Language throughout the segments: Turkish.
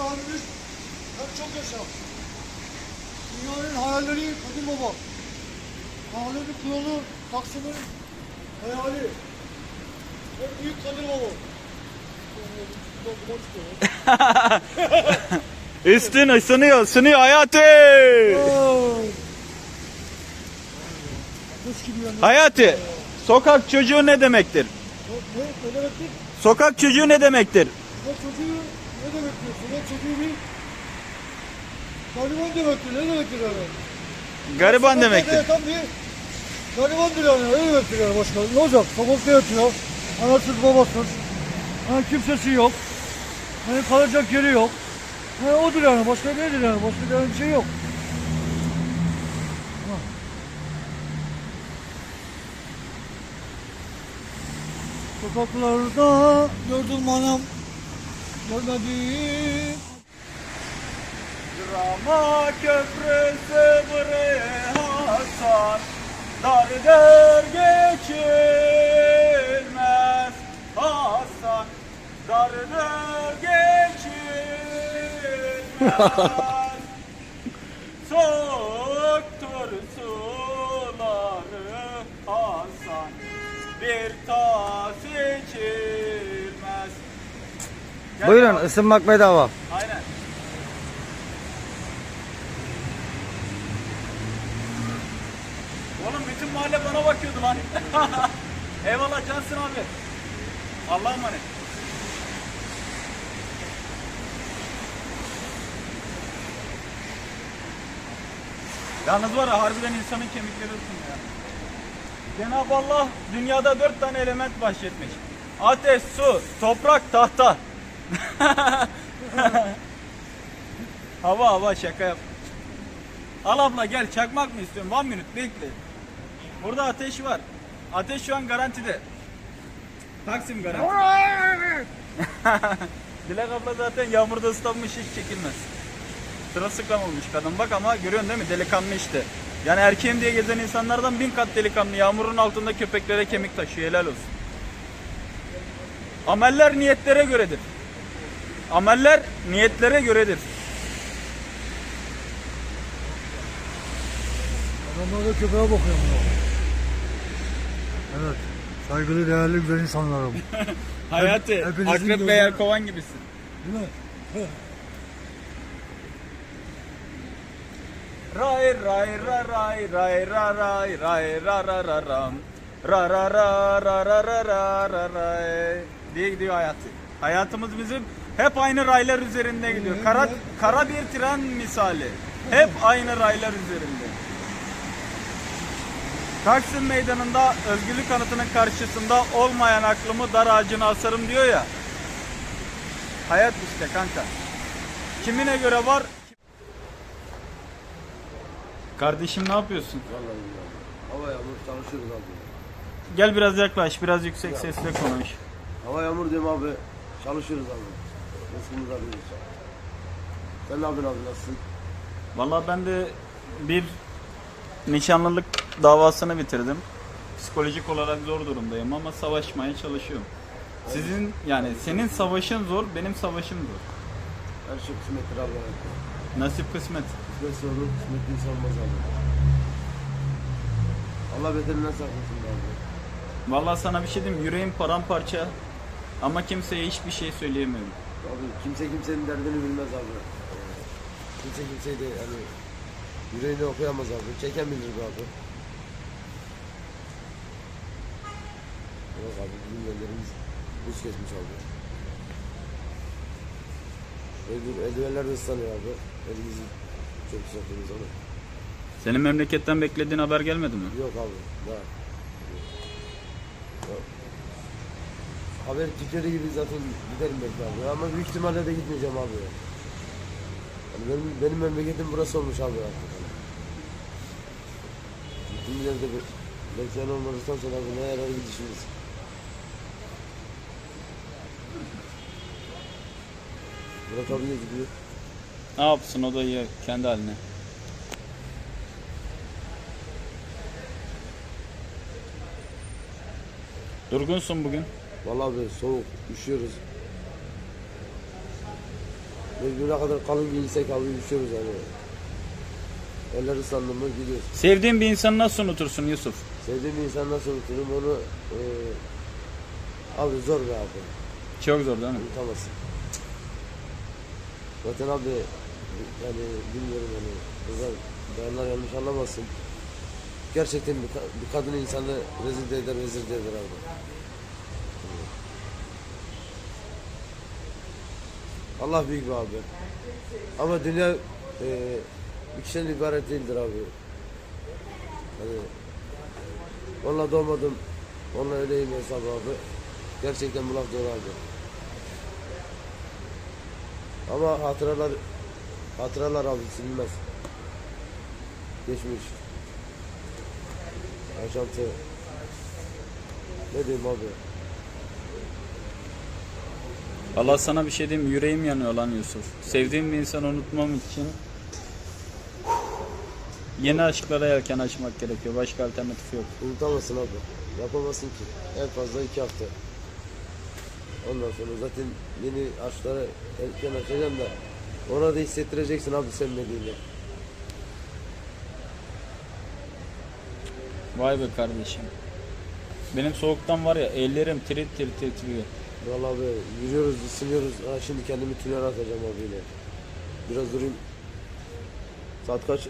abimiz hem çok yaşa. Dünyanın hayalleri Kadir Baba. Mahallenin kralı Taksim'in hayali. En büyük Kadir Baba. Üstün ısınıyor, ısınıyor hayatı. Hayati, sokak çocuğu ne demektir? Ne, ne demektir? Sokak çocuğu ne demektir? Ne çocuğu ne demek diyorsun? Ne çocuğu bir gariban demektir. Ne demektir yani? Gariban demektir. yatan bir garibandır yani. Ne demektir yani başka? Ne olacak? Sokakta yatıyor. Anasız babasız. Hani kimsesi yok. Hani kalacak yeri yok. Hani odur yani. Başka nedir yani? Başka yani bir şey yok. Sokaklarda gördüm anam görmedim Drama köprüsü buraya Hasan Dar der geçilmez. Hasan Dar der geçilmez. Son Gel Buyurun bakalım. ısınmak bedava. Aynen. Oğlum bütün mahalle bana bakıyordu lan. Eyvallah Cansın abi. Allah'a emanet. Yalnız var ya harbiden insanın kemikleri ısınıyor. Cenab-ı Allah dünyada dört tane element bahşetmiş. Ateş, su, toprak, tahta. hava hava şaka yap. Al abla gel çakmak mı istiyorsun? One minute bekle. Burada ateş var. Ateş şu an garantide. Taksim garanti. Dilek abla zaten yağmurda ıslanmış hiç çekilmez. Sırılsıklam olmuş kadın bak ama görüyorsun değil mi delikanlı işte. Yani erkeğim diye gezen insanlardan bin kat delikanlı yağmurun altında köpeklere kemik taşıyor helal olsun. Ameller niyetlere göredir. Ameller niyetlere göredir. Adamlar da köpeğe bakıyor ya. Evet. Saygılı, değerli, güzel insanlarım. Hayatı, hepinizin akrep ve yelkovan gibisin. Değil mi? Ray ray ra ray ray ra ray ray ra ra ra ram. Ra ra ra ra ra ra ra ra ray diye gidiyor hayatı. Hayatımız bizim hep aynı raylar üzerinde gidiyor. Kara kara bir tren misali. Hep aynı raylar üzerinde. Taksim Meydanı'nda özgürlük anıtının karşısında olmayan aklımı dar ağacına asarım diyor ya. Hayat işte kanka. Kimine göre var? Kardeşim ne yapıyorsun? Vallahi billahi. Hava yağmur çalışıyoruz abi. Gel biraz yaklaş, biraz yüksek sesle konuş. Hava yağmur diyorum abi. Çalışıyoruz abi. Rızkımızı arıyoruz. Sen ne yapıyorsun abi nasılsın? Vallahi ben de bir nişanlılık davasını bitirdim. Psikolojik olarak zor durumdayım ama savaşmaya çalışıyorum. Sizin yani senin savaşın zor, benim savaşım zor. Her şey kısmettir abi. Nasip kısmet. Kısmet olur, kısmet insan olmaz abi. Allah beterinden saklasın be abi. Vallahi sana bir şey diyeyim, yüreğim paramparça ama kimseye hiçbir şey söyleyemiyorum. Abi kimse kimsenin derdini bilmez abi. Kimse kimseyi de hani yüreğini okuyamaz abi. Çeken bilir be abi. Yok abi bizim ellerimiz buz kesmiş abi. Eldiv- Eldivenler de ıslanıyor abi. Elimizi çok sokuyoruz onu. Senin memleketten beklediğin haber gelmedi mi? Yok abi daha. Haber tükeri gibi zaten giderim belki abi ama büyük ihtimalle de gitmeyeceğim abi. Yani benim, benim memleketim burası olmuş abi artık. Yani. Gittiğim yerde be- belki sen olmadıktan sonra ne yarar gidişimiz. Burak abi gidiyor. Ne yapsın o da iyi kendi haline. Durgunsun bugün. Vallahi abi soğuk, üşüyoruz. Mecbur ne kadar kalın giyinsek abi üşüyoruz yani. Eller ıslandı mı gidiyoruz. Sevdiğin bir insanı nasıl unutursun Yusuf? Sevdiğim bir insan nasıl unuturum onu e, abi zor be abi. Çok zor değil mi? Unutamazsın. Zaten abi yani bilmiyorum yani kızlar bayanlar yanlış anlamasın. Gerçekten bir, ka- bir kadın insanı rezil de eder, vezir de eder abi. Allah büyük bir abi. Ama dünya e, bir ibaret değildir abi. Hani onunla doğmadım, onunla öyleyim hesabı abi. Gerçekten bu laf doğru abi. Ama hatıralar hatıralar abi silinmez. Geçmiş. Yaşantı. Ne diyeyim abi? Allah sana bir şey diyeyim mi? Yüreğim yanıyor lan Yusuf. Sevdiğim bir insanı unutmam için yeni aşklara yelken açmak gerekiyor. Başka alternatif yok. Unutamazsın abi. Yapamazsın ki. En fazla iki hafta. Ondan sonra zaten yeni aşklara erken açacaksın da ona da hissettireceksin abi sevmediğini. Vay be kardeşim. Benim soğuktan var ya ellerim tir tir titriyor. Vallahi abi yürüyoruz, ısınıyoruz. Ha, şimdi kendimi tünel atacağım abi yine. Biraz durayım. Saat kaç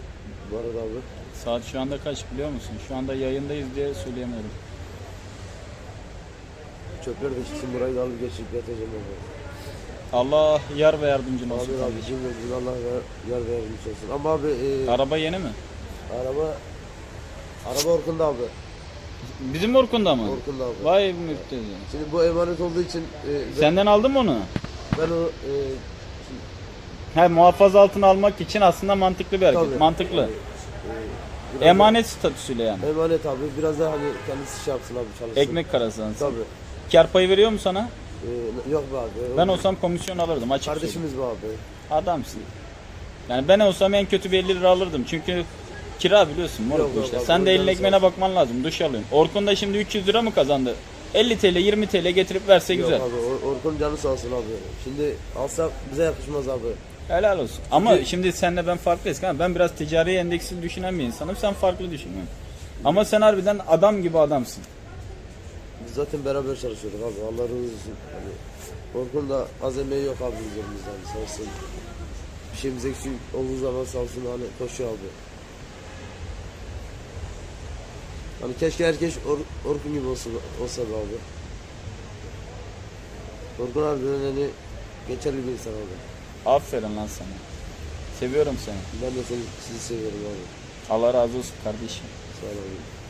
bu arada abi? Saat şu anda kaç biliyor musun? Şu anda yayındayız diye söyleyemiyorum. Çöpler de çıksın burayı da alıp geçip yatacağım abi. Allah yar ve yardımcın olsun. Abi abi kardeşim. cümle Allah yar, yar ve yardımcısı olsun. Ama abi e, Araba yeni mi? araba araba Orkun'da abi. Bizim Orkun'da mı? Orkun'da abi. Vay müptezel. Şimdi bu emanet olduğu için e, ben, Senden aldın mı onu? ben o e, He muhafaza altına almak için aslında mantıklı bir hareket. tabii, Mantıklı. e, biraz Emanet statüsüyle yani. da- emanet abi biraz daha hani kendisi şey yapsın abi çalışsın. Ekmek karası. Tabii. Kar payı veriyor mu sana? E, yok be abi. Ben olsam komisyon alırdım açık söyleyeyim. Kardeşimiz bu abi. Adamsın. Yani ben olsam en kötü bir 50 lira alırdım. Çünkü kira biliyorsun moruk Yok, bu yok işte. abi, Sen de o elin canı ekmeğine bakman lazım. Duş alıyorum. Orkun da şimdi 300 lira mı kazandı? 50 TL 20 TL getirip verse Yok güzel. abi Or- Orkun canı sağ olsun abi. Şimdi alsak bize yakışmaz abi. Helal olsun. Ama şimdi senle ben farklıyız. kanka. Ben biraz ticari endeksli düşünen bir insanım. Sen farklı düşünüyorsun. Ama sen harbiden adam gibi adamsın. Biz zaten beraber çalışıyorduk abi. Allah razı olsun. Hani Orkun da az emeği yok abi üzerimizde hani sağ olsun. Bir şeyimiz eksik olduğu zaman sağ olsun hani koşuyor abi. Hani keşke herkes Or- Orkun gibi olsa, olsa be abi. Orkun harbiden hani geçerli bir insan abi. Aferin lan sana. Seviyorum seni. Ben de seni, sizi seviyorum abi. Allah razı olsun kardeşim. Sağ olun.